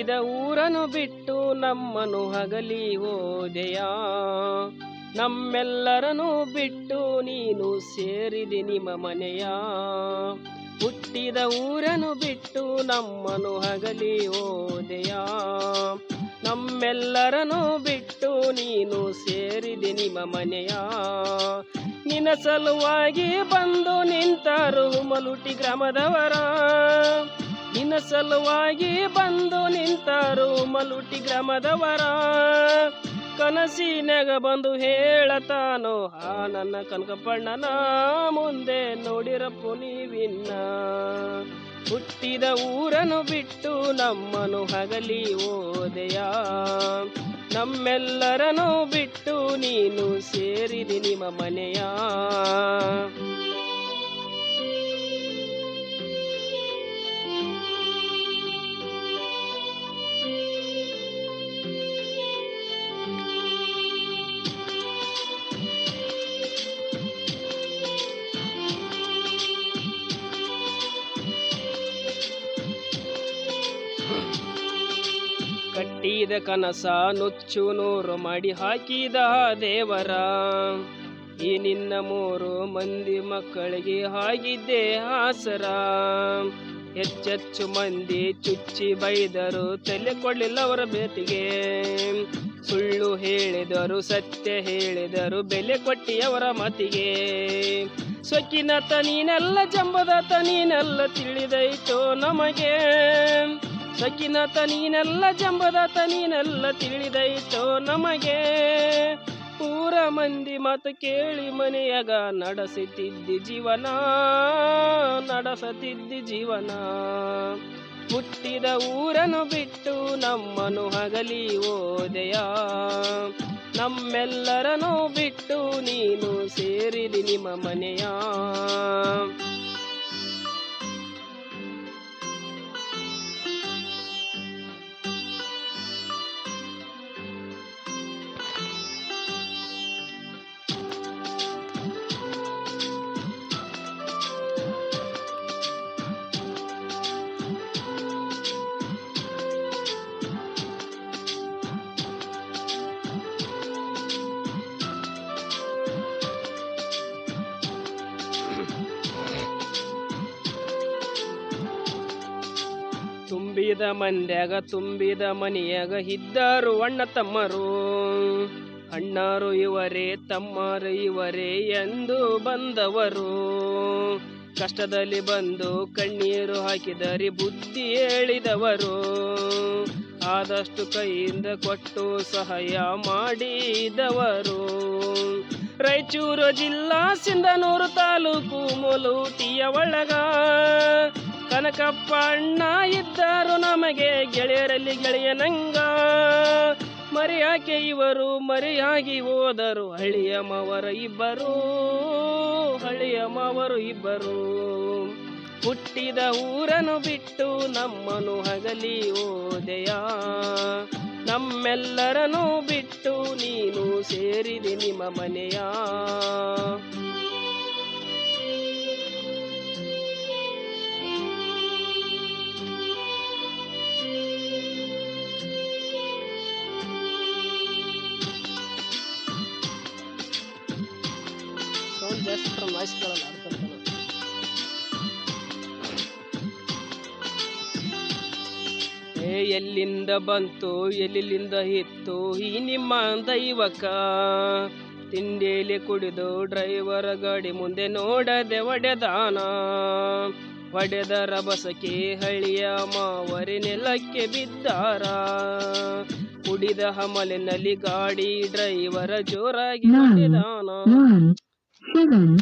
ಹುಟ್ಟಿದ ಊರನು ಬಿಟ್ಟು ನಮ್ಮನು ಹಗಲಿ ಹೋದೆಯ ನಮ್ಮೆಲ್ಲರನು ಬಿಟ್ಟು ನೀನು ಸೇರಿದೆ ನಿಮ್ಮ ಮನೆಯ. ಹುಟ್ಟಿದ ಊರನು ಬಿಟ್ಟು ನಮ್ಮನು ಹಗಲಿ ಹೋದೆಯ ನಮ್ಮೆಲ್ಲರನು ಬಿಟ್ಟು ನೀನು ಸೇರಿದೆ ನಿಮ್ಮ ಮನೆಯ. ನಿನ್ನ ಸಲುವಾಗಿ ಬಂದು ನಿಂತರು ಮಲುಟಿ ಗ್ರಾಮದವರ. ನಿನ್ನ ಸಲುವಾಗಿ ಬಂದು ನಿಂತರು ಮಲುಟಿ ಗ್ರಾಮದವರ. ಕನಸಿನಾಗ ಬಂದು ಹೇಳತಾನೋ, ಆ ನನ್ನ ಕನಕಪಣ್ಣನ ಮುಂದೆ ನೋಡಿರಪ್ಪು ನೀವಿನ್ನ. ಹುಟ್ಟಿದ ಊರನ್ನು ಬಿಟ್ಟು ನಮ್ಮನು ಹಗಲಿ ಓದೆಯ ನಮ್ಮೆಲ್ಲರನ್ನು ಬಿಟ್ಟು ನೀನು ಸೇರಿದಿ ನಿಮ್ಮ ಮನೆಯ. ಕಟ್ಟಿದ ಕನಸ ನುಚ್ಚು ನೂರು ಮಾಡಿ ಹಾಕಿದ ದೇವರ. ಈ ನಿನ್ನ ಮೂರು ಮಂದಿ ಮಕ್ಕಳಿಗೆ ಹಾಗಿದ್ದೆ ಹಾಸರ. ಹೆಚ್ಚೆಚ್ಚು ಮಂದಿ ಚುಚ್ಚಿ ಬೈದರು, ತಲೆ ಕೊಡಲಿಲ್ಲ ಅವರ ಬೇತಿಗೆ. ಸುಳ್ಳು ಹೇಳಿದರು, ಸತ್ಯ ಹೇಳಿದರು, ಬೆಲೆ ಕೊಟ್ಟಿ ಅವರ ಮತಿಗೆ. ಸೊಕ್ಕಿನತ ನೀನೆಲ್ಲ ಜಂಬದತ ನೀನೆಲ್ಲ ತಿಳಿದೈತೋ ನಮಗೆ. ಸಕಿನತ ನೀನೆಲ್ಲ, ಜಂಬದತ ನೀನೆಲ್ಲ ತಿಳಿದೈತೋ ನಮಗೆ. ಪೂರ ಮಂದಿ ಮಾತು ಕೇಳಿ ಮನೆಯಾಗ ನಡೆಸುತ್ತಿದ್ದಿ ಜೀವನ ನಡೆಸುತ್ತಿದ್ದಿ ಜೀವನ. ಹುಟ್ಟಿದ ಊರನ್ನು ಬಿಟ್ಟು ನಮ್ಮನು ಹಗಲಿ ಓದೆಯ ನಮ್ಮೆಲ್ಲರನ್ನು ಬಿಟ್ಟು ನೀನು ಸೇರಿದಿ ನಿಮ್ಮ ಮನೆಯ. ತುಂಬಿದ ಮಂದ್ಯಾಗ ತುಂಬಿದ ಮನೆಯಾಗ ಇದ್ದರು ಅಣ್ಣ ತಮ್ಮರು. ಅಣ್ಣರು ಇವರೇ, ತಮ್ಮರು ಇವರೇ ಎಂದು ಬಂದವರು. ಕಷ್ಟದಲ್ಲಿ ಬಂದು ಕಣ್ಣೀರು ಹಾಕಿದರೆ ಬುದ್ಧಿ ಹೇಳಿದವರು. ಆದಷ್ಟು ಕೈಯಿಂದ ಕೊಟ್ಟು ಸಹಾಯ ಮಾಡಿದವರು. ರಾಯಚೂರು ಜಿಲ್ಲಾ ಸಿಂಧನೂರು ತಾಲೂಕು ಮೊಲೂಟಿಯ ಒಳಗ. ಕನಕಪ್ಪ ಅಣ್ಣ ಇದ್ದರು ನಮಗೆ ಗೆಳೆಯರಲ್ಲಿ ಗೆಳೆಯನಂಗ. ಮರೆಯಾಕೆ ಇವರು ಮರೆಯಾಗಿ ಹೋದರು ಹಳಿಯ ಮಾವರ ಇಬ್ಬರು ಹಳಿಯ ಮಾವರು ಇಬ್ಬರು. ಹುಟ್ಟಿದ ಊರನ್ನು ಬಿಟ್ಟು ನಮ್ಮನು ಹಗಲಿ ಓದೆಯ ನಮ್ಮೆಲ್ಲರನ್ನು ಬಿಟ್ಟು ನೀನು ಸೇರಿದೆ ನಿಮ್ಮ ಮನೆಯ. ನಾಯ್ಸ್ ಕೇಳಲ್ಲ ಏ ಎಲ್ಲಿಂದ ಬಂತು ಎಲ್ಲಿಂದ ಇತ್ತು ಈ ನಿಮ್ಮ ದೈವಕ ತಿಂಡಿಲಿ ಕುಡಿದು ಡ್ರೈವರ್ ಗಾಡಿ ಮುಂದೆ ನೋಡದೆ ಒಡೆದಾನ? ಒಡೆದರ ಬಸಕೆ ಹಳ್ಳಿಯ ಮಾವರಿ ನೆಲಕ್ಕೆ ಬಿದ್ದಾರ? ಕುಡಿದ ಹಮಲಿನಲ್ಲಿ ಗಾಡಿ ಡ್ರೈವರ ಜೋರಾಗಿ. ಹೊಡೆದಾನ Mm-hmm.